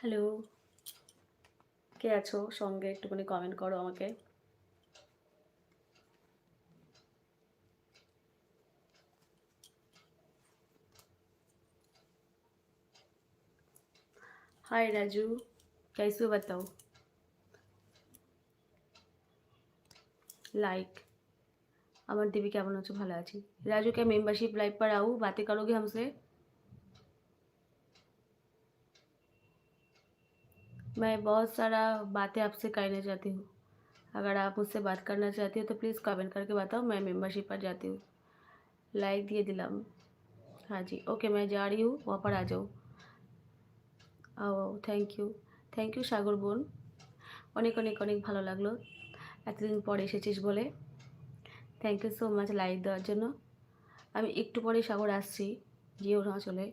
Hello কে আছো সঙ্গে একটুখানি কমেন্ট করো আমাকে हाय राजू कैसे हो बताओ लाइक अमर देवी কেমন আছো ভালো আছি राजू क्या मेंबरशिप लाइव पर आऊँ बातें करोगे हमसे मैं बहुत सारा बातें आपसे कहना चाहती हूँ अगर आप मुझसे बात करना चाहती हो तो प्लीज़ कमेंट करके बताओ मैं मेंबरशिप पर जाती हूँ लाइक দিয়ে দিলাম हाँ जी ओके मैं जा रही हूँ वहाँ पर आ जाओ ও thank you thank you Sagar বোন অনেক অনেক অনেক ভালো লাগলো এতদিন পর এসেছিস বলে thank you so much like দেওয়ার জন্য আমি একটু পরে সাগর আসছি যেও না চলে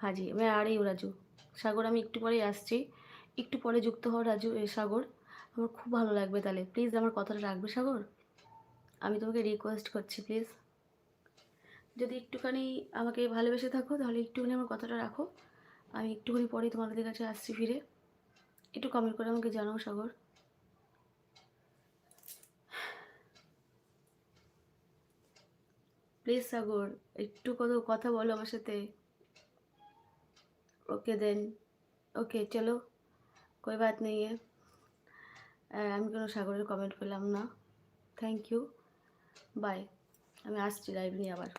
হাজি আমি আরেই রাজু সাগর আমি একটু পরেই আসছি একটু পরে যুক্ত হও রাজু সাগর। আমার খুব ভালো লাগবে তাহলে। প্লিজ আমার কথাটা রাখবে সাগর? আমি তোমাকে রিকোয়েস্ট করছি, প্লিজ। যদি একটুখানি আমাকে ভালোবেসে থাকো, তাহলে একটুখানি আমার কথাটা রাখো। আমি একটুখানি পরেই তোমাদের কাছে আসছি ফিরে। একটু কমেন্ট করে আমাকে জানাও সাগর। প্লিজ সাগর, একটু কত কথা বলো আমার সাথে। ওকে দেন ওকে, চলো। कोई बात नहीं है আমি কোনো সাগরের কমেন্ট পেলাম না থ্যাংক ইউ বাই আমি আসছি লাইভ নিয়ে আবার